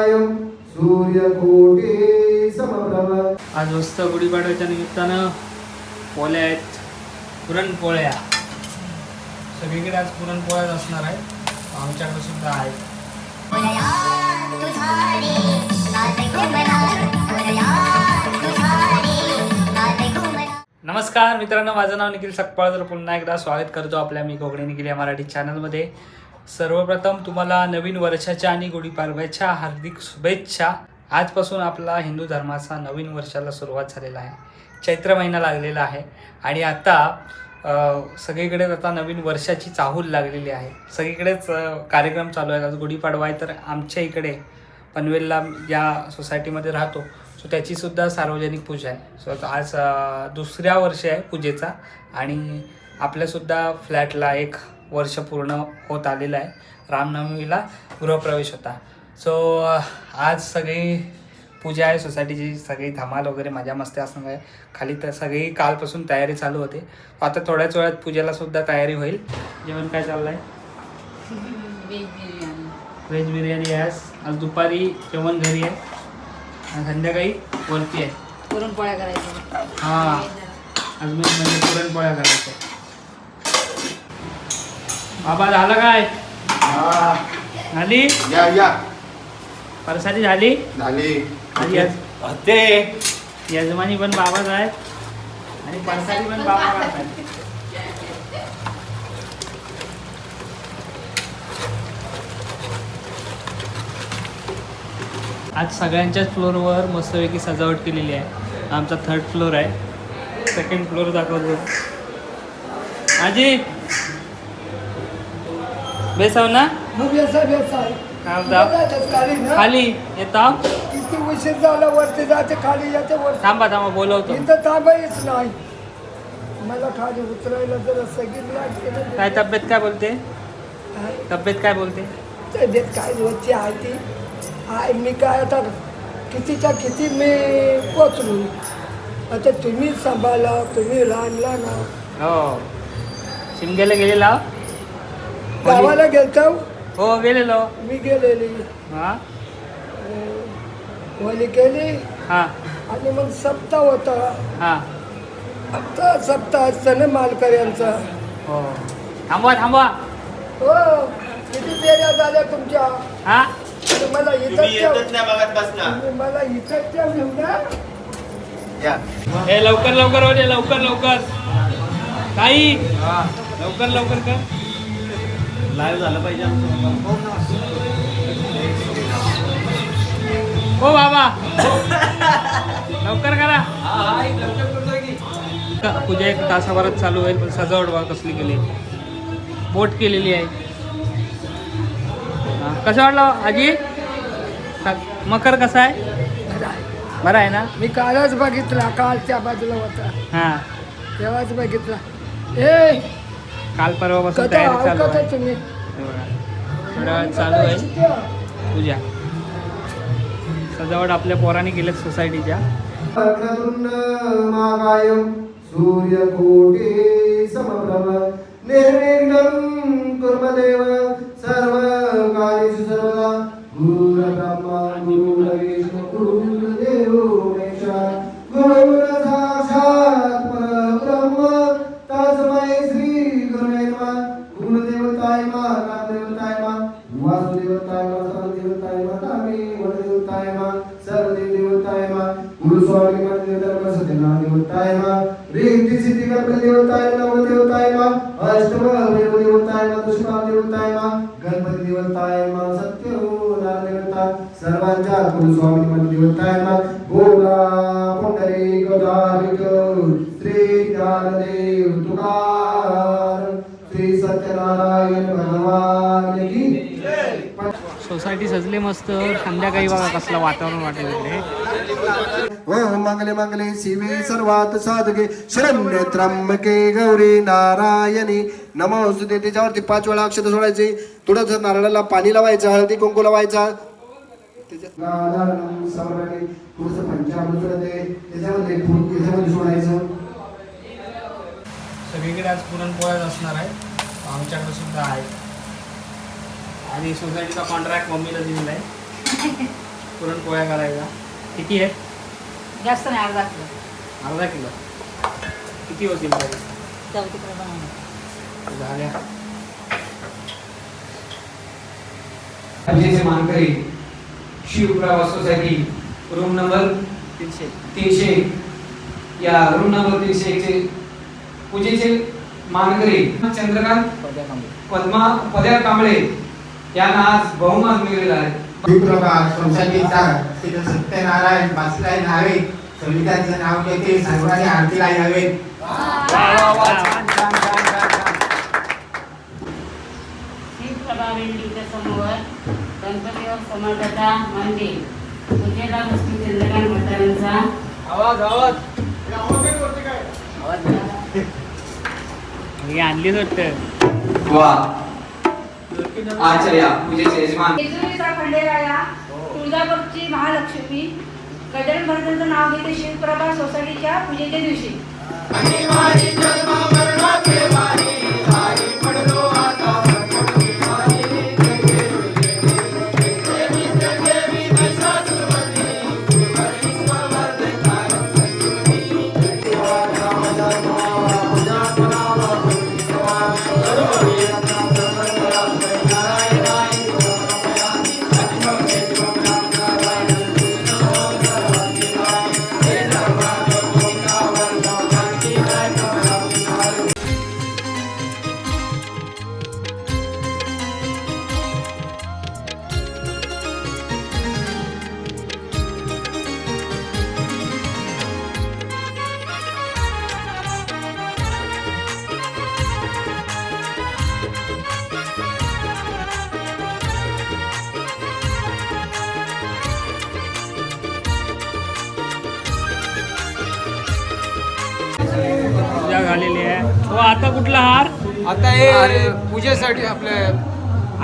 महाकायं सूर्यकोटे समप्रभ आज मस्त गुढीपाडव्याच्या निमित्तानं पोळ्या आहेत. पुरणपोळ्या. सगळीकडे आज पुरणपोळ्याच असणार आहे आमच्याकडे सुद्धा आहेत. नमस्कार मित्रांनो माझं नाव निखिल सकपाळ. तर पुन्हा एकदा स्वागत करतो आपल्या मी कोकणी निखिल या मराठी चॅनलमध्ये सर्वप्रथम तुम्हाला नवीन वर्षाच्या आणि गुढीपाडव्याच्या हार्दिक शुभेच्छा. आजपासून आपला हिंदू धर्माचा नवीन वर्षाला सुरुवात झालेला आहे. चैत्र महिना लागलेला आहे आणि आता सगळीकडेच आता नवीन वर्षाची चाहूल लागलेली आहे. सगळीकडेच कार्यक्रम चालू आहेत. आज गुढीपाडवा आहे तर आमच्या इकडे पनवेलला या सोसायटीमध्ये राहतो. सो त्याचीसुद्धा सार्वजनिक पूजा आहे. सो आज दुसऱ्या वर्षी आहे पूजेचा आणि आपल्यासुद्धा फ्लॅटला एक वर्ष पूर्ण होत आलेलं आहे. रामनवमीला गृहप्रवेश होता. सो आज सगळी पूजा आहे सोसायटीची सगळी धमाल वगैरे मजा मस्ती असणार आहे खाली तर सगळी कालपासून तयारी चालू होते. आता थोड्याच वेळात पूजेला सुद्धा तयारी होईल. जेवण काय चाललंय? व्हेज बिर्याणी. आहे आज. आज दुपारी जेवण घरी आहे. संध्याकाळी वरती आहे. पुरणपोळ्या करायच्या. हा. आज मी म्हणजे पुरणपोळ्या करायच्या. बाबा झालं काय? हा, झाली? या या. परसादी झाली? झाली. आणि यज- यजमानी पण बाबाच आहेत आणि परसादी पण बाबा आहेत आज सगळ्यांच्याच फ्लोअरवर मस्तपैकी सजावट केलेली आहे. आमचा थर्ड फ्लोअर आहे. सेकंड फ्लोअर दाखवतो. आजी ना म्हणता? खाली ना खाली येता किती उशीर झाला वरती जाते खाली जाते वरती थांबा थांबा बोलवतो इथं थांबायच नाही मला खाली उतरायला जरा सगळी लागते काय तब्येत काय बोलते तब्येत काय बोलते तब्येत काय रोजची आहे ती आहे मी काय आता कितीच्या किती मी पोचलो आता तुम्ही सांभाळा तुम्ही लहान लहान आहात. हो शिमग्याला गेलेला गावाला गेलतो हो गेलेलो. मी गेलेली. हा? वली केली हा. आणि मग सप्ताह होता. हा. आता सप्ताह असतं ना मालकर यांचा. हो. थांबवा थांबवा. हो किती फेऱ्या झाल्या तुमच्या? हा? तुम्हाला इथं ठेव. मला इथं ठेव हे लवकर लवकर हो रे, लवकर लवकर. काही लवकर लवकर कर. लाईव्ह झालं पाहिजे हो बाबा. लवकर करा. का- पूजा एक तासाभरात चालू होईल पण सजावट बघा कसली केली. बोट केलेली आहे. कसं वाटलं आजी? मकर कसा आहे? बरं आहे. ना? मी कालच बघितला काल त्या बाजूला होता. हां. तेव्हाच बघितला. ए काल परवापासून कथा तयारी चालू आहे. हे वेळात चालू आहे. पूजा. सजावट आपल्या पोराने केल्यात सोसायटीच्या. महाकायं सूर्यकोटि समप्रभ. निर्विघ्नं कुर्मदेव गणपती देवताय नमः सत्य नारायण देवता सर्वांच्या गुरुस्वामी मन देवताय नमः बोला पुंडरी गदारिक श्री ज्ञानदेव तुकार श्री सत्यनारायण भगवान की सोसायटी सजले मस्त संध्याकाळी बघा कसलं वातावरण वाटेल इकडे ओम मंगले मंगले शिवे सर्वात साधके शरण्य त्र्यंबके गौरी नारायणी नमोस्तुते त्याच्यावरती पाच वेळा अक्षत सोडायचे. थोडंसं नारळाला पाणी लावायचं हळदी कुंकू लावायचा. त्याच्यामध्ये फूल त्याच्यामध्ये सोडायचं. सगळीकडे आज पुरणपोळ्याच असणार आहे. आमच्याकडे सुद्धा आहे. आणि सोसायटीचा कॉन्ट्रॅक्ट मम्मीला दिलेला आहे. पुरणपोळ्या करायचा किती आहेत जास्त नाही अर्धा किलो. अर्धा किलो. किती होतील झाल्या. पूजेचे मानकरी सोसायटी रूम नंबर तीनशे. तीनशे. या रूम नंबर तीनशे एकचे पूजेचे मानकरी चंद्रकांत. पद्मा पद्या कांबळे यांना आज बहुमान मिळालेला आहे. सत्यनारायण बासलाय नावे सविताचं नाव घेते सर्वांनी आरतीला यावे बिल्डिंगच्या समोर गणपतीवर समर्थता मंदिर. पूजेला बसली चंद्रकांत म्हातारांचा ही आणलीच वाटतं. वा. आचार्य पूजेचे यजमान. जेजुरीचा खंडेराया तुळजापूरची महालक्ष्मी. गजानन महाराजांचं नाव घेते शिवप्रभा सोसायटीच्या पूजेच्या दिवशी. झालेली आहे. हो आता कुठला हार? आता हे पूजेसाठी आपले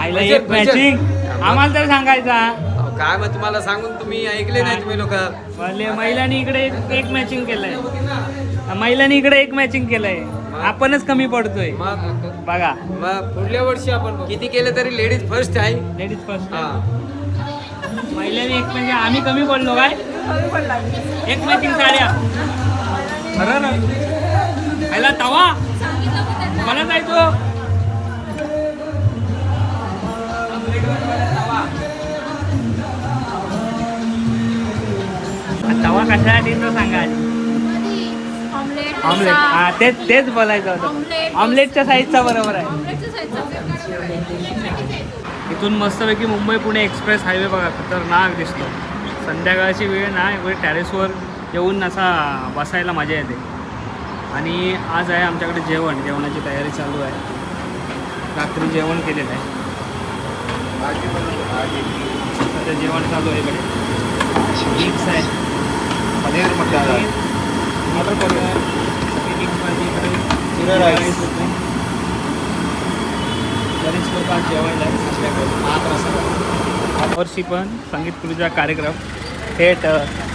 आईला मॅचिंग आम्हाला तर सांगायचा काय मग तुम्हाला सांगून तुम्ही ऐकले नाही तुम्ही लोक. महिलांनी इकडे एक- एक मॅचिंग केलंय. महिलांनी इकडे एक मॅचिंग केलंय. आपणच कमी पडतोय. मग? बघा. मग पुढल्या वर्षी आपण किती केलं तरी लेडीज फर्स्ट आहे. लेडीज फर्स्ट हा. महिलांनी एक म्हणजे आम्ही कमी पडलो काय? एक मॅचिंग साड्या खरं ना? पहिला तवा. मला जायचो तवा कशासाठी तो सांगा ऑमलेट हा तेच तेच बोलायचं होतं. ऑमलेटच्या साईजचा बरोबर आहे. इथून मस्तपैकी मुंबई पुणे एक्सप्रेस हायवे बघा खतरनाक दिसतो. संध्याकाळची वेळ ना टॅरेसवर येऊन असा बसायला मजा येते. आणि आज आहे आमच्याकडे जेवण जेवणाची तयारी चालू आहे. रात्री जेवण केलेलं आहे. सध्या जेवण चालू आहे इकडे. मिक्स आहे. पनीर मटर मटर पनीर मिक्स भाजी इकडे. जिरा राईस. होते. बरेच लोक आज जेवायला आहेत वर्षी पण संगीत खुर्चा कार्यक्रम. थेट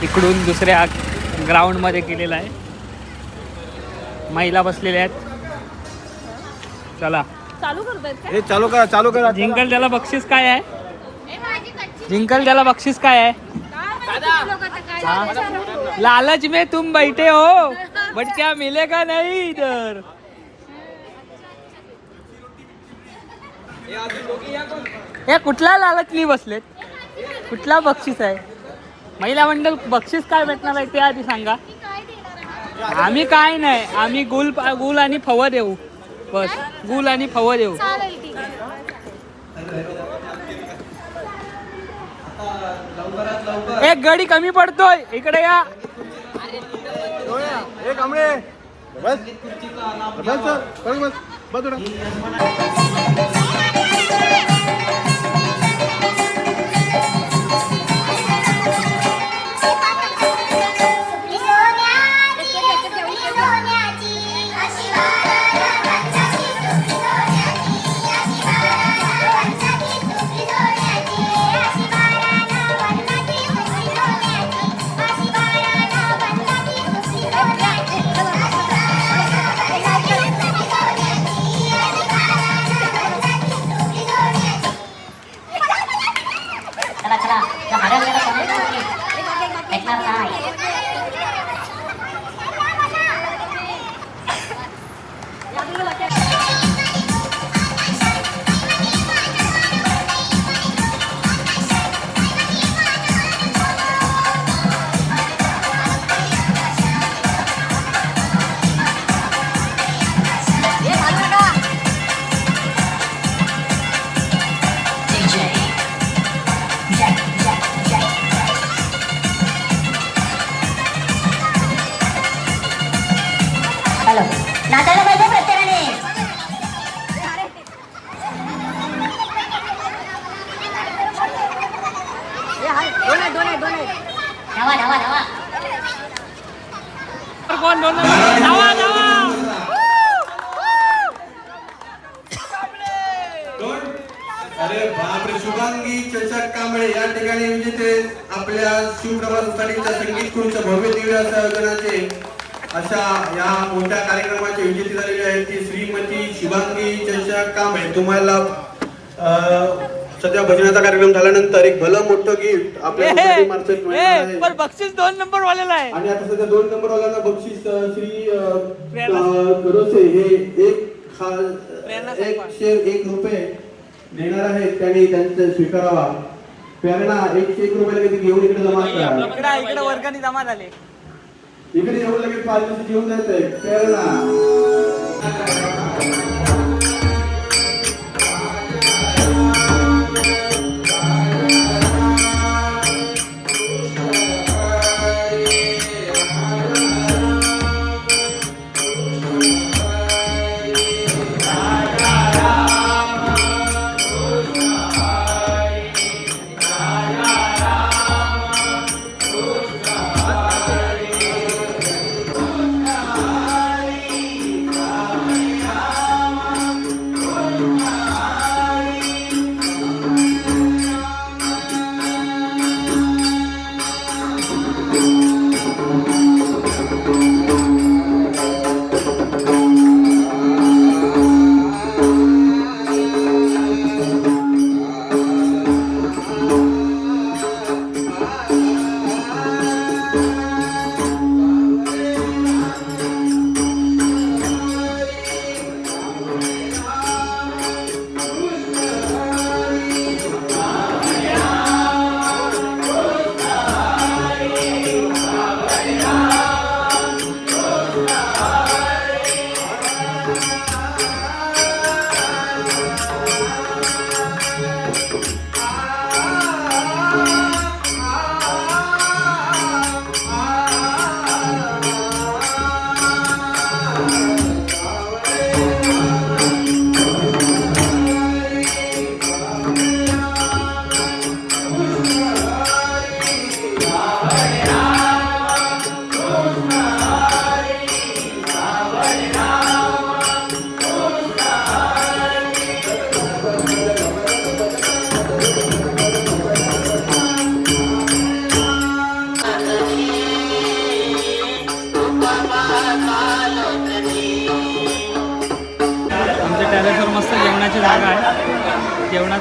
इकडून दुसऱ्या ग्राउंडमध्ये केलेला आहे. महिला बसलेल्या आहेत. चला. हे चालू करा चालू करा. जिंकल त्याला बक्षीस काय आहे? जिंकल त्याला बक्षीस काय आहे? हाँ? लालच में तुम बैठे हो बट क्या मिलेगा नहीं इधर? हे कुठला लालचनी बसलेत? कुठला बक्षीस आहे? महिला मंडळ बक्षीस काय भेटणार आहे ते आधी सांगा. आम्ही काय नाही आम्ही गुल गुल आणि फव देऊ. बस गुल आणि फव देऊ. एक गडी कमी पडतोय इकडे या. हे कांबळे बस. बस बस. बस नाचायला पाहिजे प्रत्येकाने. धावा धावा धावा. कोण दोन धावा धावा अरे बापरे शुभांगी चषक कांबळे या ठिकाणी विजेते आपल्या शिवप्रभा संगीत खुर्च्या भव्य दिव्य आयोजनाचे अशा या मोठ्या कार्यक्रमाचे विजेते झालेले आहेत ती श्रीमती शुभांगी चषक कांबळे. तुम्हाला सध्या भजनाचा कार्यक्रम झाल्यानंतर एक भलं मोठं गिफ्ट आपल्या मार्फत मिळणार आहे. बक्षीस दोन नंबर वालेला आहे. आणि आता सध्या दोन नंबर वाल्यांना बक्षीस श्री करोसे हे एक एक शेर एक रुपये देणार आहेत. त्यांनी त्यांचं स्वीकारावा. प्रेरणा एकशे एक रुपये लगेच घेऊन इकडे जमा इकडे वर्गाने जमा झाले. इकडे येऊन लगेच पाच दिवशी घेऊन जायचंय प्रेरणा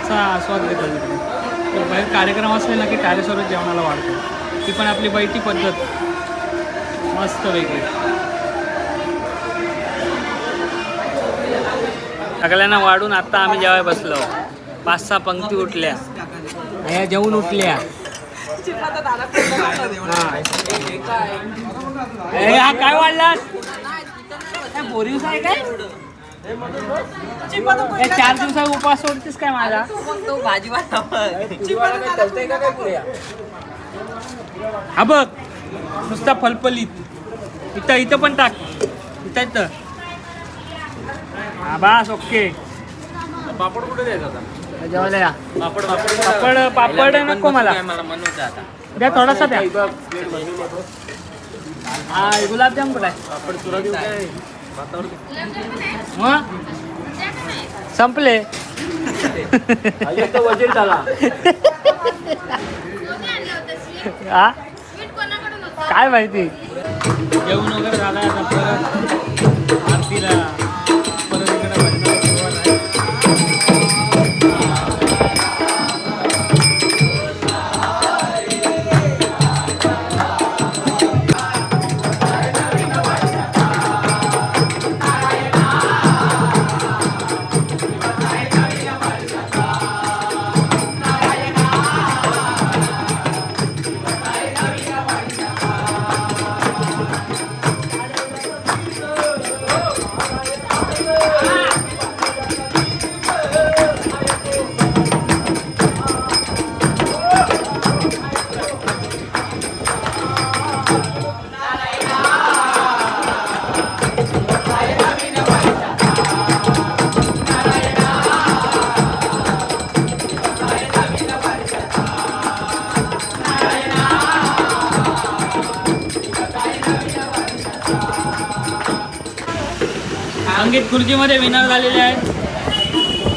जेवणाचा आस्वाद घेतात इकडे तर बाहेर कार्यक्रम असले ना की टॅरेसवरच जेवणाला वाढतो. ती पण आपली बैठी पद्धत. मस्त वेगळी. सगळ्यांना वाढून आत्ता आम्ही जेवाय बसलो. पाच सहा पंक्ती उठल्या. ह्या जेवून उठल्या. हा. काय वाढला बोरिंग आहे काय? या चार दिवसा उपवास सोडतेस काय माझा? हा बघ नुसता फलफलीत. इथं इथं पण टाक. इथं इथं. हा बास ओके. पापड कुठे द्यायचा आता? जेवायला या. पापड पापड. पापड पापड नको मला. मला मनवतं आता द्या थोडासा द्या. हा गुलाबजाम कुठं आहे? पापड तुला देऊ काय? मग? संपले. वजीर झाला. हा काय माहिती? जेवण वगैरे झालं आता परत. आरतीला. संगीत खुर्चीमध्ये विनर झालेले आहेत.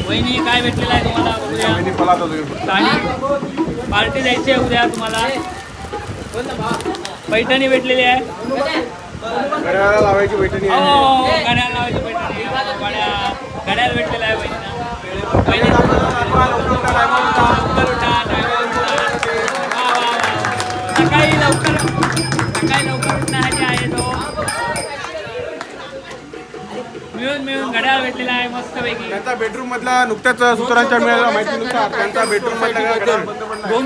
वहिनी काय भेटलेलं आहे तुम्हाला बघूया. पार्टी द्यायची आहे उद्या तुम्हाला. पैठणी भेटलेली आहे. घड्याळाला लावायची बैठणी हो गड्याला लावायची पैठणी भेटलेलं आहे बहिणीला. सकाळी लवकर मिळून घड्याळ भेटलेला आहे मस्तपैकी. त्यांचा बेडरूम मधला नुकत्याच सूत्रांच्या मिळाला माहितीनुसार त्यांचा बेडरूम मधला घड्याळ